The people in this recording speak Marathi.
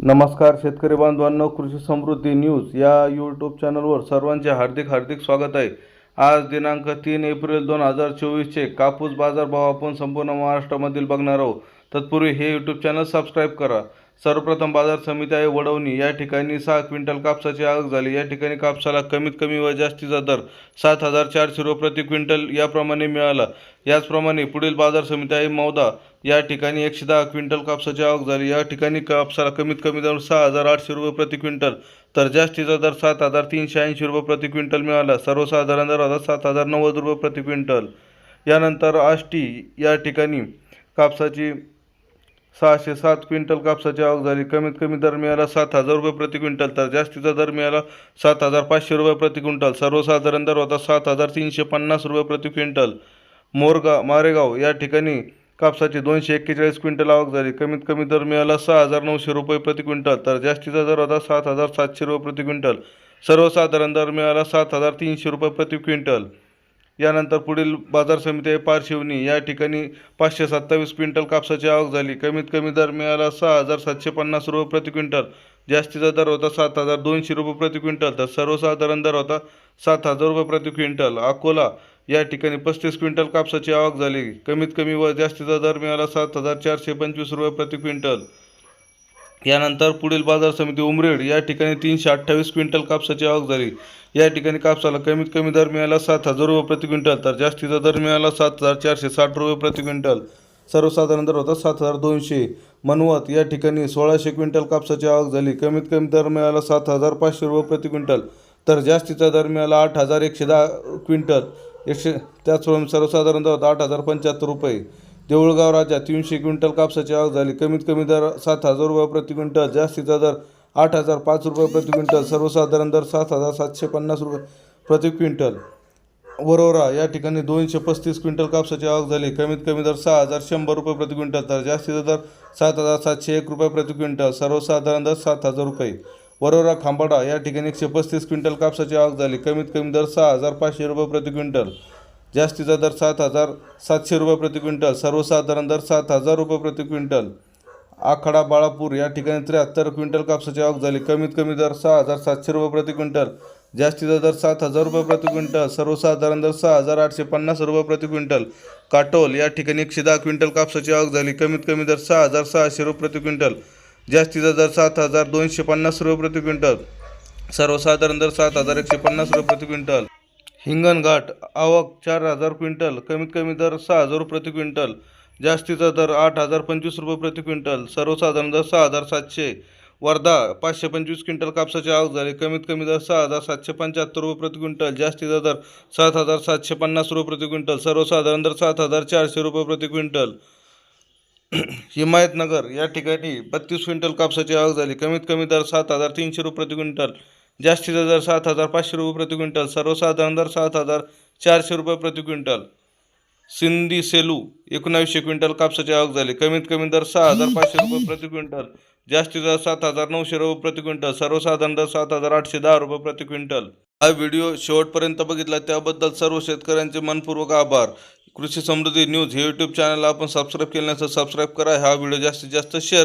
नमस्कार शेतकरी बांधवांनो कृषी समृद्धी न्यूज या यूट्यूब चॅनलवर सर्वांचे हार्दिक हार्दिक स्वागत आहे. आज दिनांक तीन एप्रिल दोन हजार चोवीसचे कापूस बाजारभाव आपण संपूर्ण महाराष्ट्रामधील बघणार आहोत. तत्पूर्वी हे यूट्यूब चॅनल सबस्क्राईब करा. सर्वप्रथम बाजार समिती आहे वडवणी. या ठिकाणी सहा क्विंटल कापसाची आवक झाली. या ठिकाणी कापसाला कमीत कमी व जास्तीचा दर सात हजार चारशे रुपये प्रति क्विंटल याप्रमाणे मिळाला. याचप्रमाणे पुढील बाजार समिती आहे मौदा. या ठिकाणी एकशे दहा क्विंटल कापसाची आवक झाली. या ठिकाणी कापसाला कमीत कमी दर सहा हजार आठशे रुपये प्रति क्विंटल तर जास्तीचा दर सात हजार तीनशे ऐंशी रुपये प्रति क्विंटल मिळाला. सर्वसाधारण दर होता सात हजार नव्वद रुपये प्रति क्विंटल. यानंतर आष्टी या ठिकाणी कापसाची सहाशे सात क्विंटल कापसाची आवक झाली. कमीत कमी दर मिळाला सात हजार रुपये प्रति क्विंटल तर जास्तीचा दर मिळाला सात हजार पाचशे रुपये प्रति क्विंटल. सर्वसाधारण दर होता सात हजार तीनशे पन्नास रुपये प्रति क्विंटल. मोरगाव मारेगाव या ठिकाणी कापसाची दोनशे एक्केचाळीस क्विंटल आवक झाली. कमीत कमी दर मिळाला सहा हजार नऊशे रुपये प्रति क्विंटल तर जास्तीचा दर होता सात हजार सातशे रुपये प्रति क्विंटल. सर्वसाधारण दर मिळाला सात हजार तीनशे रुपये प्रति क्विंटल. यानंतर पुढील बाजार समिती आहे पारशिवनी. या ठिकाणी पाचशे सत्तावीस क्विंटल कापसाची आवक झाली. कमीत कमी दर मिळाला सहा हजार सातशे पन्नास रुपये प्रति क्विंटल. जास्तीचा दर होता सात हजार दोनशे रुपये प्रति क्विंटल तर सर्वसाधारण दर होता सात हजार रुपये प्रति क्विंटल. अकोला या ठिकाणी पस्तीस क्विंटल कापसाची आवक झाली. कमीत कमी व जास्तीचा दर मिळाला सात हजार चारशे पंचवीस रुपये प्रति क्विंटल. यानंतर पुढील बाजार समिती उमरेड या ठिकाणी तीनशे अठ्ठावीस क्विंटल कापसाची आवक झाली. या ठिकाणी कापसाला कमीत कमी दर मिळाला सात हजार रुपये प्रति क्विंटल तर जास्तीचा दर मिळाला सात हजार चारशे साठ रुपये प्रति क्विंटल. सर्वसाधारण दर होता सात हजार दोनशे. मनवत या ठिकाणी सोळाशे क्विंटल कापसाची आवक झाली. कमीत कमी दर मिळाला सात हजार पाचशे रुपये प्रति क्विंटल तर जास्तीचा दर मिळाला आठ हजार एकशे दहा क्विंटल. एकशे त्याचप्रमाणे सर्वसाधारण दर आठ हजार पंच्याहत्तर रुपये. देऊळगाव राजा तीनशे क्विंटल कापसाची आवक झाली. कमीत कमी दर सात हजार रुपये प्रति क्विंटल जास्तीचा दर आठ हजार पाच रुपये प्रति क्विंटल सर्वसाधारण दर सात हजार सातशे पन्नास रुपये प्रति क्विंटल. वरोरा या ठिकाणी दोनशे पस्तीस क्विंटल कापसाची आवक झाली. कमीत कमी दर सहा हजार शंभर रुपये प्रति क्विंटल तर जास्तीचा दर सात हजार सातशे एक रुपये प्रति क्विंटल सर्वसाधारण दर सात हजार रुपये. वरोरा खांबाडा या ठिकाणी एकशे पस्तीस क्विंटल कापसाची आवक झाली. कमीत कमी दर सहा हजार पाचशे रुपये प्रति क्विंटल. जास्तीचा दर सात हजार सातशे रुपये प्रति क्विंटल. सर्वसाधारण दर सात हजार रुपये प्रति क्विंटल. आखाडा बाळापूर या ठिकाणी त्र्याहत्तर क्विंटल कापसाची आवक झाली. कमीत कमी दर सहा हजार सातशे रुपये प्रति क्विंटल. जास्तीचा दर सात हजार रुपये प्रति क्विंटल. सर्वसाधारण दर सहा हजार आठशे पन्नास रुपये प्रति क्विंटल. काटोल या ठिकाणी एकशे दहा क्विंटल कापसाची आवक झाली. कमीत कमी दर सहा हजार सहाशे रुपये प्रति क्विंटल. जास्तीचा दर सात हजार दोनशे पन्नास रुपये प्रति क्विंटल. सर्वसाधारण दर सात हजार एकशे पन्नास रुपये प्रति क्विंटल. हिंगणघाट आवक चार हजार क्विंटल कमीत कमी दर सहा हजार रुपये प्रति क्विंटल. जास्तीचा दर आठ हजार पंचवीस रुपये प्रति क्विंटल सर्वसाधारण दर सहा हजार सातशे. वर्धा पाचशे पंचवीस क्विंटल कापसाची आवक झाली कमीत कमी दर सहा हजार सातशे पंच्याहत्तर रुपये प्रति क्विंटल. जास्तीचा दर सात हजार सातशे पन्नास रुपये प्रति क्विंटल सर्वसाधारण दर सात हजार चारशे रुपये प्रति क्विंटल. हिमायतनगर या ठिकाणी बत्तीस क्विंटल कापसाची आवक झाली. कमीत कमी दर सात हजार तीनशे रुपये प्रति क्विंटल. जास्तीचा दर सात हजार पाचशे रुपये प्रति क्विंटल. सर्वसाधारण दर सात हजार चारशे रुपये प्रति क्विंटल. सिंधी सेलू एकोणावीसशे क्विंटल कापसाची आवक झाली. कमीत कमी दर सहा हजार पाचशे रुपये प्रति क्विंटल. जास्तीचा जास्त सात हजार नऊशे रुपये प्रति क्विंटल. सर्वसाधारण दर सात हजार आठशे दहा रुपये प्रति क्विंटल. हा व्हिडिओ शेवटपर्यंत बघितला. त्याबद्दल सर्व शेतकऱ्यांचे मनपूर्वक आभार. कृषी समृद्धी न्यूज हे यूट्यूब चॅनल आपण सबस्क्राईब केलं नसेल सबस्क्राईब करा. हा व्हिडिओ जास्तीत जास्त शेअर